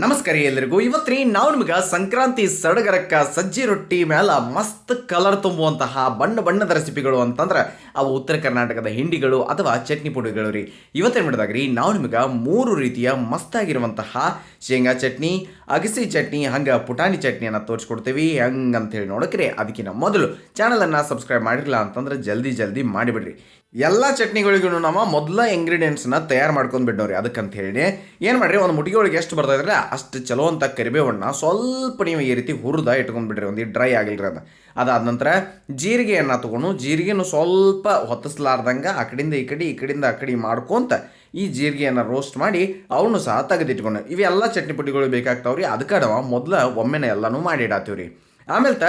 ನಮಸ್ಕಾರ ಎಲ್ಲರಿಗೂ ಇವತ್ತಿ ನಾವು ನಿಮಗೆ ಸಂಕ್ರಾಂತಿ ಸಡಗರಕ್ಕ ಸಜ್ಜಿ ರೊಟ್ಟಿ ಮೇಲೆ ಮಸ್ತ್ ಕಲರ್ ತುಂಬುವಂತಹ ಬಣ್ಣ ಬಣ್ಣದ ರೆಸಿಪಿಗಳು ಅಂತಂದ್ರೆ ಅವು ಉತ್ತರ ಕರ್ನಾಟಕದ ಹಿಂಡಿಗಳು ಅಥವಾ ಚಟ್ನಿ ಪುಡಿಗಳು ರೀ. ಇವತ್ತೇನು ರೀ ನಾವು ನಿಮಗೆ ಮೂರು ರೀತಿಯ ಮಸ್ತಾಗಿರುವಂತಹ ಶೇಂಗಾ ಚಟ್ನಿ, ಅಗಸಿ ಚಟ್ನಿ, ಹಂಗೆ ಪುಟಾಣಿ ಚಟ್ನಿಯನ್ನು ತೋರಿಸ್ಕೊಡ್ತೀವಿ. ಹಂಗಂತೇಳಿ ನೋಡಕ್ರಿ ಅದಕ್ಕಿಂತ ಮೊದಲು ಚಾನಲನ್ನು ಸಬ್ಸ್ಕ್ರೈಬ್ ಮಾಡಿರಲಿಲ್ಲ ಅಂತಂದ್ರೆ ಜಲ್ದಿ ಜಲ್ದಿ ಮಾಡಿಬಿಡ್ರಿ. ಎಲ್ಲ ಚಟ್ನಿಗಳಿಗೂ ನಾವು ಮೊದಲ ಇಂಗ್ರೀಡಿಯೆಂಟ್ಸ್ನ ತಯಾರು ಮಾಡ್ಕೊಂಡು ಬಿಡೋರಿ ಅದಕ್ಕಂತ ಹೇಳಿ, ಏನು ಮಾಡಿರಿ, ಒಂದು ಮುಟಿಗೆ ಎಷ್ಟು ಬರ್ತಾ ಇದ್ರೆ ಅಷ್ಟು ಚಲೋ ಅಂತ ಕರಿಬೇವಣ್ಣ ಸ್ವಲ್ಪ ನೀವು ಈ ರೀತಿ ಹುರಿದ ಇಟ್ಕೊಂಡ್ಬಿಡ್ರಿ ಒಂದು ಡ್ರೈ ಆಗಿಲ್ರಿ ಅದು. ಅದಾದ ನಂತರ ಜೀರಿಗೆಯನ್ನು ತೊಗೊಂಡು, ಜೀರಿಗೆನೂ ಸ್ವಲ್ಪ ಹೊತ್ತಿಸ್ಲಾರ್ದಂಗೆ ಆ ಕಡೆಯಿಂದ ಈ ಕಡೆ, ಈ ಕಡೆಯಿಂದ ಆ ಕಡೆ ಮಾಡ್ಕೊಂತ ಈ ಜೀರಿಗೆಯನ್ನು ರೋಸ್ಟ್ ಮಾಡಿ ಅವನು ಸಹ ತೆಗೆದಿಟ್ಕೊಂಡು, ಇವೆಲ್ಲ ಚಟ್ನಿ ಪುಟ್ಟಿಗಳು ಬೇಕಾಗ್ತಾವ್ರಿ ಅದಕ್ಕೆ ನಾವು ಮೊದಲ ಒಮ್ಮೆನೆ ಎಲ್ಲನೂ ಮಾಡಿಡಾತೀವ್ರಿ ಆಮೇಲೆ ತ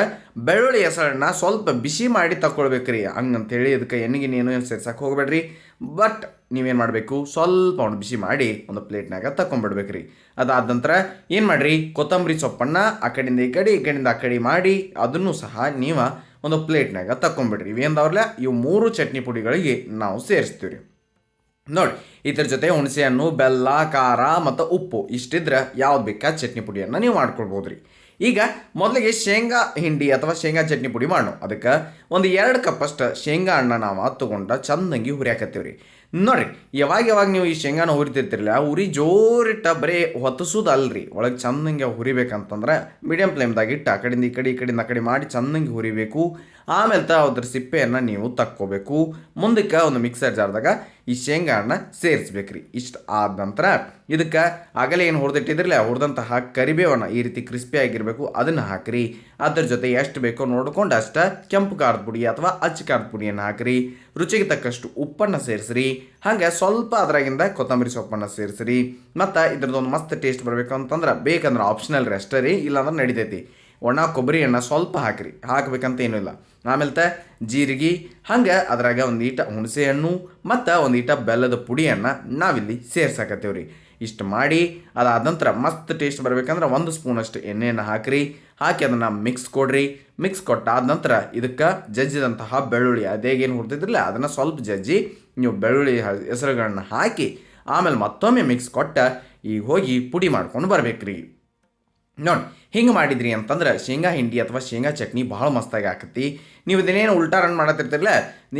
ಬೆಳ್ಳುಳ್ಳಿ ಹೆಸರನ್ನ ಸ್ವಲ್ಪ ಬಿಸಿ ಮಾಡಿ ತಗೊಳ್ಬೇಕ್ರಿ ಹಂಗಂತೇಳಿ ಅದಕ್ಕೆ ಎಣ್ಣೆಗೆ ಏನು ಸೇರ್ಸಕ್ಕೆ ಹೋಗ್ಬೇಡ್ರಿ. ಬಟ್ ನೀವೇನು ಮಾಡಬೇಕು? ಸ್ವಲ್ಪ ಅವ್ನು ಬಿಸಿ ಮಾಡಿ ಒಂದು ಪ್ಲೇಟ್ನಾಗ ತಗೊಂಡ್ಬಿಡ್ಬೇಕ್ರಿ ಅದಾದ ನಂತರ ಏನು ಮಾಡಿರಿ? ಕೊತ್ತಂಬರಿ ಸೊಪ್ಪನ್ನು ಆ ಕಡೆಯಿಂದ ಈ ಕಡೆ, ಈ ಕಡೆಯಿಂದ ಆ ಕಡೆ ಮಾಡಿ ಅದನ್ನು ಸಹ ನೀವು ಒಂದು ಪ್ಲೇಟ್ನಾಗ ತಗೊಂಡ್ಬಿಡ್ರಿ ಇವೇಂದವ್ರಲ್ಲ ಇವು ಮೂರು ಚಟ್ನಿ ಪುಡಿಗಳಿಗೆ ನಾವು ಸೇರಿಸ್ತೀವಿ ನೋಡಿ, ಇದ್ರ ಜೊತೆ ಹುಣಸೆ ಹಣ್ಣು ಬೆಲ್ಲ, ಖಾರ ಮತ್ತು ಉಪ್ಪು ಇಷ್ಟಿದ್ರೆ ಯಾವ್ದು ಬೇಕಾ ಚಟ್ನಿ ಪುಡಿಯನ್ನು ನೀವು ಮಾಡ್ಕೊಳ್ಬೋದು ರೀ ಈಗ ಮೊದಲಿಗೆ ಶೇಂಗಾ ಹಿಂಡಿ ಅಥವಾ ಶೇಂಗಾ ಚಟ್ನಿ ಪುಡಿ ಮಾಡೋಣ. ಅದಕ್ಕೆ ಒಂದು ಎರಡು ಕಪ್ಪಷ್ಟು ಶೇಂಗಾ ಹಣ್ಣ ನಾವು ತೊಗೊಂಡು ಚಂದಂಗಿ ಹುರಿಯಾಕತ್ತೀವಿ ರೀ ನೋಡಿರಿ, ಯಾವಾಗ ಯಾವಾಗ ನೀವು ಈ ಶೇಂಗಾನ ಹುರಿತಿರ್ತಿರಲಿಲ್ಲ ಉರಿ ಜೋರಿಟ್ಟ ಬರೀ ಹೊತ್ತಿಸೋದಲ್ರಿ. ಒಳಗೆ ಚಂದಂಗೆ ಹುರಿಬೇಕಂತಂದ್ರೆ ಮೀಡಿಯಂ ಫ್ಲೇಮ್ದಾಗ ಇಟ್ಟು ಆ ಕಡೆಯಿಂದ ಈ ಕಡೆ ಈ ಕಡೆಯಿಂದ ಆ ಕಡೆ ಮಾಡಿ ಚಂದಂಗೆ ಹುರಿಬೇಕು. ಆಮೇಲೆ ತ ಅದ್ರ ಸಿಪ್ಪೆಯನ್ನು ನೀವು ತಕ್ಕೋಬೇಕು. ಮುಂದಕ್ಕೆ ಒಂದು ಮಿಕ್ಸರ್ ಜಾರ್ದಾಗ ಈ ಶೇಂಗಾನ ಸೇರಿಸ್ಬೇಕ್ರಿ. ಇಷ್ಟು ಆದ ನಂತರ ಇದಕ್ಕೆ ಆಗಲೇ ಏನು ಹುರಿದಿಟ್ಟಿದ್ರಲ್ಲ, ಹುರಿದಂತಹ ಕರಿಬೇವನ್ನು ಈ ರೀತಿ ಕ್ರಿಸ್ಪಿ ಆಗಿರಬೇಕು. ಅದನ್ನು ಹಾಕ್ರಿ. ಅದ್ರ ಜೊತೆ ಎಷ್ಟು ಬೇಕೋ ನೋಡ್ಕೊಂಡು ಅಷ್ಟ ಕೆಂಪು ಖಾರದ ಪುಡಿ ಅಥವಾ ಅಚ್ಚ ಖಾರದ ಪುಡಿಯನ್ನು ಹಾಕ್ರಿ. ರುಚಿಗೆ ತಕ್ಕಷ್ಟು ಉಪ್ಪನ್ನು ಸೇರಿಸ್ರಿ. ಹಾಗೆ ಸ್ವಲ್ಪ ಅದರಾಗಿಂದ ಕೊತ್ತಂಬರಿ ಸೊಪ್ಪನ್ನು ಸೇರಿಸ್ರಿ. ಮತ್ತು ಇದ್ರದ್ದೊಂದು ಮಸ್ತ್ ಟೇಸ್ಟ್ ಬರಬೇಕು ಅಂತಂದ್ರೆ ಬೇಕಂದ್ರೆ ಆಪ್ಷನಲ್ ರೀ ಅಷ್ಟೇ ರೀ, ಇಲ್ಲಾಂದ್ರೆ ನಡಿತೈತಿ. ಒಣ ಕೊಬ್ಬರಿ ಎಣ್ಣೆ ಸ್ವಲ್ಪ ಹಾಕ್ರಿ. ಹಾಕಬೇಕಂತ ಏನೂ ಇಲ್ಲ. ಆಮೇಲೆ ಜೀರಿಗೆ, ಹಂಗೆ ಅದ್ರಾಗ ಒಂದು ಈಟ ಹುಣಸೆ ಹಣ್ಣು ಮತ್ತು ಒಂದು ಈಟ ಬೆಲ್ಲದ ಪುಡಿಯನ್ನು ನಾವಿಲ್ಲಿ ಸೇರ್ಸಾಕತ್ತೇವೆ ರೀ ಇಷ್ಟು ಮಾಡಿ ಅದಾದ ನಂತರ ಮಸ್ತ್ ಟೇಸ್ಟ್ ಬರಬೇಕಂದ್ರೆ ಒಂದು ಸ್ಪೂನಷ್ಟು ಎಣ್ಣೆಯನ್ನು ಹಾಕಿರಿ. ಹಾಕಿ ಅದನ್ನು ಮಿಕ್ಸ್ ಕೊಡ್ರಿ. ಮಿಕ್ಸ್ ಕೊಟ್ಟಾದ ನಂತರ ಇದಕ್ಕೆ ಜಜ್ಜಿದಂತಹ ಬೆಳ್ಳುಳ್ಳಿ ಅದೇಗೇನು ಹುಡ್ತಿದ್ರಲ್ಲ ಅದನ್ನು ಸ್ವಲ್ಪ ಜಜ್ಜಿ ನೀವು ಬೆಳ್ಳುಳ್ಳಿ ಹೆಸರುಗಳನ್ನ ಹಾಕಿ ಆಮೇಲೆ ಮತ್ತೊಮ್ಮೆ ಮಿಕ್ಸ್ ಕೊಟ್ಟ ಈಗ ಹೋಗಿ ಪುಡಿ ಮಾಡ್ಕೊಂಡು ಬರ್ಬೇಕ್ರಿ. ನೋಡಿ, ಹಿಂಗೆ ಮಾಡಿದ್ರಿ ಅಂತಂದ್ರೆ ಶೇಂಗಾ ಹಿಂಡಿ ಅಥವಾ ಶೇಂಗಾ ಚಟ್ನಿ ಭಾಳ ಮಸ್ತಾಗಿ ಆಕತಿ ನೀವು ಇದನ್ನೇನು ಉಲ್ಟಾ ರನ್ ಮಾಡತ್ತಿರ್ತಿರಲ್ಲ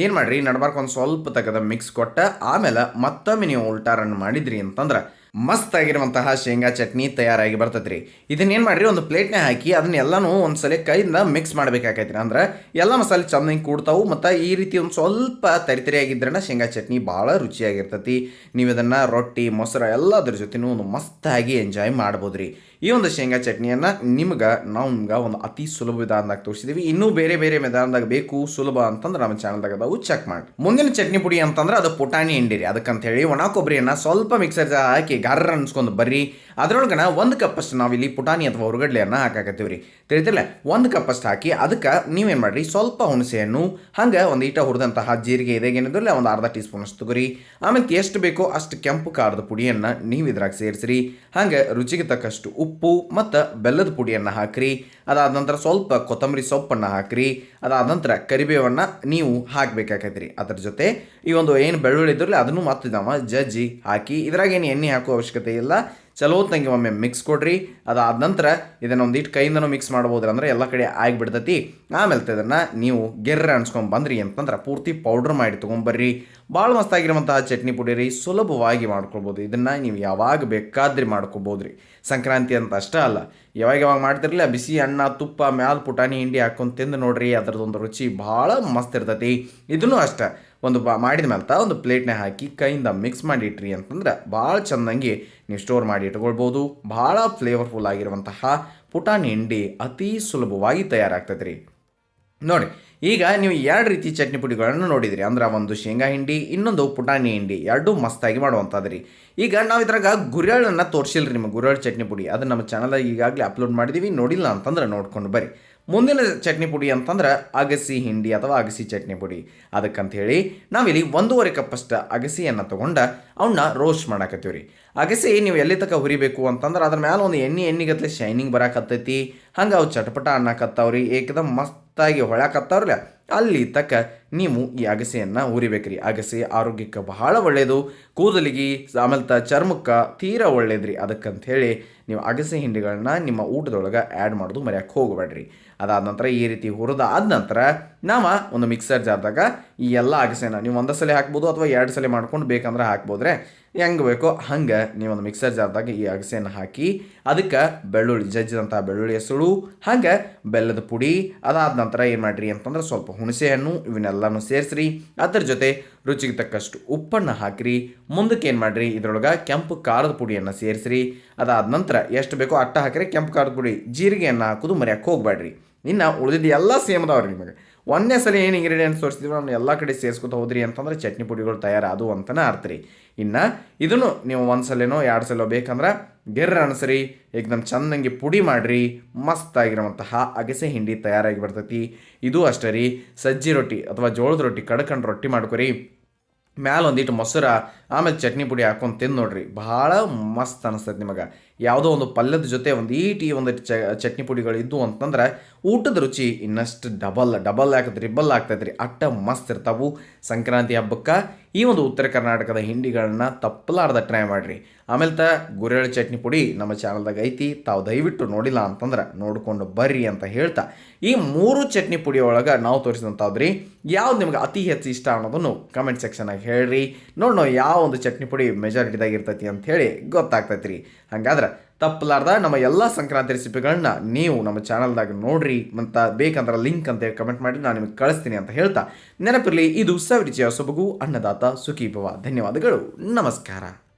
ಏನು ಮಾಡಿರಿ, ನಡ್ಬಾರ್ಕ ಒಂದು ಸ್ವಲ್ಪ ತಗದ ಮಿಕ್ಸ್ ಕೊಟ್ಟ, ಆಮೇಲೆ ಮತ್ತೊಮ್ಮೆ ನೀವು ಉಲ್ಟಾ ರನ್ ಮಾಡಿದ್ರಿ ಅಂತಂದ್ರೆ ಮಸ್ತ್ ಆಗಿರುವಂತಹ ಶೇಂಗಾ ಚಟ್ನಿ ತಯಾರಾಗಿ ಬರ್ತೈತ್ರಿ. ಇದನ್ನೇನು ಮಾಡಿರಿ, ಒಂದು ಪ್ಲೇಟ್ನೇ ಹಾಕಿ ಅದನ್ನ ಎಲ್ಲನೂ ಒಂದು ಸಲ ಕೈಯಿಂದ ಮಿಕ್ಸ್ ಮಾಡ್ಬೇಕಾಕೈತ್ರಿ. ಅಂದ್ರೆ ಎಲ್ಲ ಮಸಾಲೆ ಚೆನ್ನಾಗಿ ಕೂಡ್ತಾವು, ಮತ್ತು ಈ ರೀತಿ ಒಂದು ಸ್ವಲ್ಪ ತರಿತರಿಯಾಗಿದ್ರನ ಶೇಂಗಾ ಚಟ್ನಿ ಭಾಳ ರುಚಿಯಾಗಿರ್ತೈತಿ. ನೀವು ಇದನ್ನು ರೊಟ್ಟಿ, ಮೊಸರು ಎಲ್ಲದ್ರ ಜೊತೆನೂ ಒಂದು ಮಸ್ತಾಗಿ ಎಂಜಾಯ್ ಮಾಡ್ಬೋದು ರೀ ಈ ಒಂದು ಶೇಂಗಾ ಚಟ್ನಿಯನ್ನು ನಿಮ್ಗೆ ನಾವು ನಿಮ್ಗೆ ಒಂದು ಅತಿ ಸುಲಭ ವಿಧಾನದಾಗ ತೋರಿಸಿದೀವಿ. ಇನ್ನೂ ಬೇರೆ ಬೇರೆ ವಿಧಾನದಾಗ ಬೇಕು, ಸುಲಭ ಅಂತಂದ್ರೆ ನಮ್ಮ ಚಾನಲ್ದಾಗ ಅದಾವು ಚೆಕ್ ಮಾಡಿ. ಮುಂದಿನ ಚಟ್ನಿ ಪುಡಿ ಅಂತಂದ್ರೆ ಅದು ಪುಟಾಣಿ ಹಿಂಡಿ ರೀ ಅದಕ್ಕಂತ ಹೇಳಿ ಒಣ ಕೊಬ್ಬರಿಯನ್ನು ಸ್ವಲ್ಪ ಮಿಕ್ಸರ್ ಹಾಕಿ ಗಾರ್ರ ಅನ್ಸ್ಕೊಂಡು ಬರ್ರಿ. ಅದ್ರೊಳಗನ ಒಂದು ಕಪ್ಪಷ್ಟು ನಾವಿಲ್ಲಿ ಪುಟಾಣಿ ಅಥವಾ ಹುರುಗಡ್ಲೆಯನ್ನು ಹಾಕಾಕತ್ತೀವಿ ರೀ ತಿಳಿತಿಲ್ಲ ಒಂದು ಕಪ್ಪಷ್ಟು ಹಾಕಿ ಅದಕ್ಕೆ ನೀವೇನು ಮಾಡ್ರಿ? ಸ್ವಲ್ಪ ಹುಣಸೆ ಹಣ್ಣು ಹಂಗೆ ಒಂದು ಈಟ ಹುರಿದಂತಹ ಜೀರಿಗೆ ಇದೇಗೇನಿದ್ರಲ್ಲ ಒಂದು ಅರ್ಧ ಟೀ ಸ್ಪೂನ್ ಅಷ್ಟು ತಗೋರಿ. ಆಮೇಲೆ ಎಷ್ಟು ಬೇಕೋ ಅಷ್ಟು ಕೆಂಪು ಖಾರದ ಪುಡಿಯನ್ನು ನೀವು ಇದ್ರಾಗ ಸೇರಿಸ್ರಿ. ಹಂಗೆ ರುಚಿಗೆ ತಕ್ಕಷ್ಟು ಉಪ್ಪು ಮತ್ತು ಬೆಲ್ಲದ ಪುಡಿಯನ್ನು ಹಾಕ್ರಿ. ಅದಾದ ನಂತರ ಸ್ವಲ್ಪ ಕೊತ್ತಂಬರಿ ಸೊಪ್ಪನ್ನು ಹಾಕ್ರಿ. ಅದಾದ ನಂತರ ಕರಿಬೇವನ್ನು ನೀವು ಹಾಕಬೇಕಾಕೈತ್ರಿ. ಅದ್ರ ಜೊತೆ ಈ ಒಂದು ಏನು ಬೆಳ್ಳುಳ್ಳಿ ಇದ್ರಲ್ಲಿ ಅದನ್ನು ಮತ್ತೆ ನಾವು ಜಜ್ಜಿ ಹಾಕಿ ಇದ್ರಾಗ ಏನು ಎಣ್ಣೆ ಹಾಕೋ ಅವಶ್ಯಕತೆ ಇಲ್ಲ. ಚಲೋ ತಂಗಿ ಒಮ್ಮೆ ಮಿಕ್ಸ್ ಕೊಡ್ರಿ. ಅದಾದ ನಂತರ ಇದನ್ನು ಒಂದಿಟ್ಟು ಕೈಯಿಂದನೂ ಮಿಕ್ಸ್ ಮಾಡ್ಬೋದ್ರಿ ಅಂದ್ರೆ ಎಲ್ಲ ಕಡೆ ಆಗಿಬಿಡ್ತೈತಿ. ಆಮೇಲೆ ಇದನ್ನು ನೀವು ಗೆರ್ರೆ ಅನ್ಸ್ಕೊಂಡು ಬಂದ್ರಿ ಅಂತಂದ್ರೆ ಪೂರ್ತಿ ಪೌಡ್ರ್ ಮಾಡಿ ತೊಗೊಂಬರ್ರಿ. ಭಾಳ ಮಸ್ತಾಗಿರುವಂತಹ ಚಟ್ನಿ ಪುಡಿ ರೀ, ಸುಲಭವಾಗಿ ಮಾಡ್ಕೊಳ್ಬೋದು. ಇದನ್ನು ನೀವು ಯಾವಾಗ ಬೇಕಾದ್ರೆ ಮಾಡ್ಕೊಬೋದು ರೀ ಸಂಕ್ರಾಂತಿ ಅಂತ ಅಷ್ಟೇ ಅಲ್ಲ. ಯಾವಾಗ ಯಾವಾಗ ಮಾಡ್ತಿರಲಿಲ್ಲ, ಬಿಸಿ ಅನ್ನ, ತುಪ್ಪ, ಮ್ಯಾಲ ಪುಟಾಣಿ, ಹಿಂಡಿ ಹಾಕೊಂಡು ತಿಂದು ನೋಡ್ರಿ ಅದರದೊಂದು ರುಚಿ ಭಾಳ ಮಸ್ತ್ ಇರ್ತೈತಿ. ಇದನ್ನು ಅಷ್ಟೇ. ಒಂದು ಬಾ ಮಾಡಿದ ಮೇಲೆ ಒಂದು ಪ್ಲೇಟ್ನ ಹಾಕಿ ಕೈಯಿಂದ ಮಿಕ್ಸ್ ಮಾಡಿ ಇಟ್ರಿ ಅಂತಂದ್ರೆ ಭಾಳ ಚೆಂದಂಗಿ ನೀವು ಸ್ಟೋರ್ ಮಾಡಿ ಇಟ್ಕೊಳ್ಬೋದು. ಭಾಳ ಫ್ಲೇವರ್ಫುಲ್ ಆಗಿರುವಂತಹ ಪುಟಾಣಿ ಹಿಂಡಿ ಅತಿ ಸುಲಭವಾಗಿ ತಯಾರಾಗ್ತದೆ ರೀ. ನೋಡಿ, ಈಗ ನೀವು ಎರಡು ರೀತಿ ಚಟ್ನಿ ಪುಡಿಗಳನ್ನು ನೋಡಿದ್ರಿ. ಅಂದ್ರೆ ಒಂದು ಶೇಂಗಾ ಹಿಂಡಿ, ಇನ್ನೊಂದು ಪುಟಾಣಿ ಹಿಂಡಿ, ಎರಡೂ ಮಸ್ತಾಗಿ ಮಾಡುವಂಥದ್ದು ರೀ. ಈಗ ನಾವು ಇದ್ರಾಗ ಗುರೆಳನ್ನು ರೀ ನಿಮಗೆ ಚಟ್ನಿ ಪುಡಿ. ಅದು ನಮ್ಮ ಚಾನಲಾಗಿ ಈಗಾಗಲೇ ಅಪ್ಲೋಡ್ ಮಾಡಿದ್ದೀವಿ ನೋಡಿಲ್ಲ ಅಂತಂದ್ರೆ ನೋಡ್ಕೊಂಡು ಬರ್ರಿ. ಮುಂದಿನ ಚಟ್ನಿ ಪುಡಿ ಅಂತಂದ್ರೆ ಅಗಸಿ ಹಿಂಡಿ ಅಥವಾ ಅಗಸಿ ಚಟ್ನಿ ಪುಡಿ. ಅದಕ್ಕಂಥೇಳಿ ನಾವಿಲ್ಲಿ ಒಂದೂವರೆ ಕಪ್ಪಷ್ಟು ಅಗಸಿಯನ್ನು ತೊಗೊಂಡು ಅವನ್ನ ರೋಸ್ಟ್ ಮಾಡಾಕತ್ತೀವಿ ರೀ ಅಗಸಿ ನೀವು ಎಲ್ಲಿ ತನಕ ಹುರಿಬೇಕು ಅಂತಂದ್ರೆ ಅದ್ರ ಮೇಲೆ ಒಂದು ಎಣ್ಣೆ ಎಣ್ಣೆಗತ್ಲೆ ಶೈನಿಂಗ್ ಬರಾಕತ್ತೈತಿ. ಹಂಗೆ ಅವು ಚಟಪಟ ಅನ್ನಕತ್ತಾವ್ರಿ. ಏಕದಮ್ ಮಸ್ತಾಗಿ ಹೊಳಕತ್ತಾವ್ರಲ್ಲ ಅಲ್ಲಿ ತಕ್ಕ ನೀವು ಈ ಅಗಸೆಯನ್ನು ಉರಿಬೇಕ್ರಿ ಅಗಸೆ ಆರೋಗ್ಯಕ್ಕೆ ಬಹಳ ಒಳ್ಳೆಯದು ಕೂದಲಿಗೆ ಆಮೇಲೆ ತ ಚರ್ಮಕ್ಕೆ ತೀರಾ ಒಳ್ಳೇದ್ರಿ. ಹೇಳಿ ನೀವು ಅಗಸೆ ಹಿಂಡಿಗಳನ್ನ ನಿಮ್ಮ ಊಟದೊಳಗೆ ಆ್ಯಡ್ ಮಾಡೋದು ಮರ್ಯಾಕೆ ಹೋಗಬೇಡ್ರಿ. ಅದಾದ ನಂತರ ಈ ರೀತಿ ಹುರಿದ ಆದ ನಂತರ ನಾವು ಒಂದು ಮಿಕ್ಸರ್ ಜಾರ್ದಾಗ ಈ ಎಲ್ಲ ಅಗಸೆನ ನೀವು ಒಂದು ಸಲ ಹಾಕ್ಬೋದು ಅಥವಾ ಎರಡು ಸಲ ಮಾಡ್ಕೊಂಡು ಬೇಕಂದ್ರೆ ಹಾಕ್ಬೋದ್ರೆ. ಹೆಂಗೆ ಬೇಕೋ ಹಂಗೆ ನೀವು ಒಂದು ಮಿಕ್ಸರ್ ಜಾರ್ದಾಗ ಈ ಅಗಸೆಯನ್ನು ಹಾಕಿ ಅದಕ್ಕೆ ಬೆಳ್ಳುಳ್ಳಿ ಜಜ್ಜಿದಂಥ ಬೆಳ್ಳುಳ್ಳಿ ಹೆಸಳು ಹಾಗೆ ಬೆಲ್ಲದ ಪುಡಿ, ಅದಾದ ನಂತರ ಏನು ಮಾಡಿರಿ ಅಂತಂದ್ರೆ ಸ್ವಲ್ಪ ಹುಣಸೆ ಹಣ್ಣು ಇವನ್ನೆಲ್ಲನೂ ಸೇರಿಸ್ರಿ. ಅದ್ರ ಜೊತೆ ರುಚಿಗೆ ತಕ್ಕಷ್ಟು ಉಪ್ಪನ್ನು ಹಾಕಿರಿ. ಮುಂದಕ್ಕೆ ಏನು ಮಾಡಿರಿ? ಇದ್ರೊಳಗೆ ಕೆಂಪು ಖಾರದ ಪುಡಿಯನ್ನು ಸೇರಿಸ್ರಿ. ಅದಾದ ನಂತರ ಎಷ್ಟು ಬೇಕೋ ಅಟ್ಟ ಹಾಕಿರಿ, ಕೆಂಪು ಖಾರದ ಪುಡಿ. ಜೀರಿಗೆಯನ್ನು ಹಾಕೋದು ಮರ್ಯಾಕೆ ಹೋಗ್ಬೇಡ್ರಿ ಇನ್ನು ಉಳಿದಿದ್ದು ಎಲ್ಲ ಸೇಮ್ ಅದಾವ್ರಿ ನಿಮಗೆ. ಒಂದನೇ ಸಲ ಏನು ಇಂಗ್ರೀಡಿಯೆಂಟ್ಸ್ ತೋರಿಸ್ತೀವಿ ನಾನು ಎಲ್ಲ ಕಡೆ ಸೇರಿಸ್ಕೊತ ಹೋದ್ರಿ ಅಂತಂದ್ರೆ ಚಟ್ನಿ ಪುಡಿಗಳು ತಯಾರಾದವು ಅಂತಲೇ ಆರ್ತ್ರಿ ಇನ್ನು ಇದನ್ನು ನೀವು ಒಂದು ಸಲನೋ ಎರಡು ಸಲ ಬೇಕಂದ್ರೆ ಗೆರ್ರ ಅನಿಸ್ರಿ ಏಕದಮ್ ಚಂದಂಗೆ ಪುಡಿ ಮಾಡಿರಿ, ಮಸ್ತಾಗಿರುವಂತಹ ಅಗಸೆ ಹಿಂಡಿ ತಯಾರಾಗಿ ಬರ್ತೈತಿ. ಇದು ಅಷ್ಟೇ ರೀ, ಸಜ್ಜಿ ರೊಟ್ಟಿ ಅಥವಾ ಜೋಳದ ರೊಟ್ಟಿ, ಕಡ್ಕೊಂಡು ರೊಟ್ಟಿ ಮಾಡ್ಕೊರಿ. ಮ್ಯಾಲ ಒಂದಿಟ್ಟು ಮೊಸರ, ಆಮೇಲೆ ಚಟ್ನಿ ಪುಡಿ ಹಾಕೊಂಡು ತಿಂದು ನೋಡ್ರಿ. ಭಾಳ ಮಸ್ತ್ ಅನಿಸ್ತೈತೆ ನಿಮಗೆ. ಯಾವುದೋ ಒಂದು ಪಲ್ಯದ ಜೊತೆ ಒಂದು ಈಟಿ ಒಂದು ಚಟ್ನಿ ಪುಡಿಗಳು ಇದ್ದು ಅಂತಂದ್ರೆ ಊಟದ ರುಚಿ ಇನ್ನಷ್ಟು ಡಬಲ್ ಡಬಲ್ ಆಗ್ತದೆ ರಿಬ್ಬಲ್ ಆಗ್ತೈತೆ ರೀ. ಅಟ್ಟ ಮಸ್ತ್ ಇರ್ತಾವು. ಸಂಕ್ರಾಂತಿ ಹಬ್ಬಕ್ಕೆ ಈ ಒಂದು ಉತ್ತರ ಕರ್ನಾಟಕದ ಹಿಂಡಿಗಳನ್ನ ತಪ್ಪಲಾರ್ದ ಟ್ರೈ ಮಾಡಿರಿ. ಆಮೇಲೆ ತ ಗುರೆಳ್ಳು ಚಟ್ನಿ ಪುಡಿ ನಮ್ಮ ಚಾನಲ್ದಾಗ ಐತಿ. ತಾವು ದಯವಿಟ್ಟು ನೋಡಿಲ್ಲ ಅಂತಂದ್ರೆ ನೋಡ್ಕೊಂಡು ಬರ್ರಿ ಅಂತ ಹೇಳ್ತಾ. ಈ ಮೂರು ಚಟ್ನಿ ಪುಡಿ ಒಳಗೆ ನಾವು ತೋರಿಸಿದಂಥದ್ರಿ ಯಾವ್ದು ನಿಮ್ಗೆ ಅತಿ ಹೆಚ್ಚು ಇಷ್ಟ ಅನ್ನೋದನ್ನು ಕಮೆಂಟ್ ಸೆಕ್ಷನಾಗಿ ಹೇಳ್ರಿ. ನೋಡೋಣ ಯಾವ ಒಂದು ಚಟ್ನಿ ಪುಡಿ ಮೆಜಾರಿಟಿದಾಗ ಇರ್ತೈತಿ ಅಂತ ಹೇಳಿ ಗೊತ್ತಾಗ್ತೈತಿ ರೀ ಹಂಗಾದ್ರೆ ತಪ್ಪಲಾರ್ದ ನಮ್ಮ ಎಲ್ಲ ಸಂಕ್ರಾಂತಿ ರೆಸಿಪಿಗಳನ್ನ ನೀವು ನಮ್ಮ ಚಾನಲ್ದಾಗ ನೋಡ್ರಿ. ಅಂತ ಬೇಕಂದ್ರೆ ಲಿಂಕ್ ಅಂತ ಹೇಳಿ ಕಮೆಂಟ್ ಮಾಡಿ ನಾನು ನಿಮಗೆ ಕಳಿಸ್ತೀನಿ ಅಂತ ಹೇಳ್ತಾ. ನೆನಪಿರಲಿ, ಇದು ಸವಿರುಚಿಯ ಸೊಬಗು, ಅನ್ನದಾತ ಸುಖೀಭವ. ಧನ್ಯವಾದಗಳು. ನಮಸ್ಕಾರ.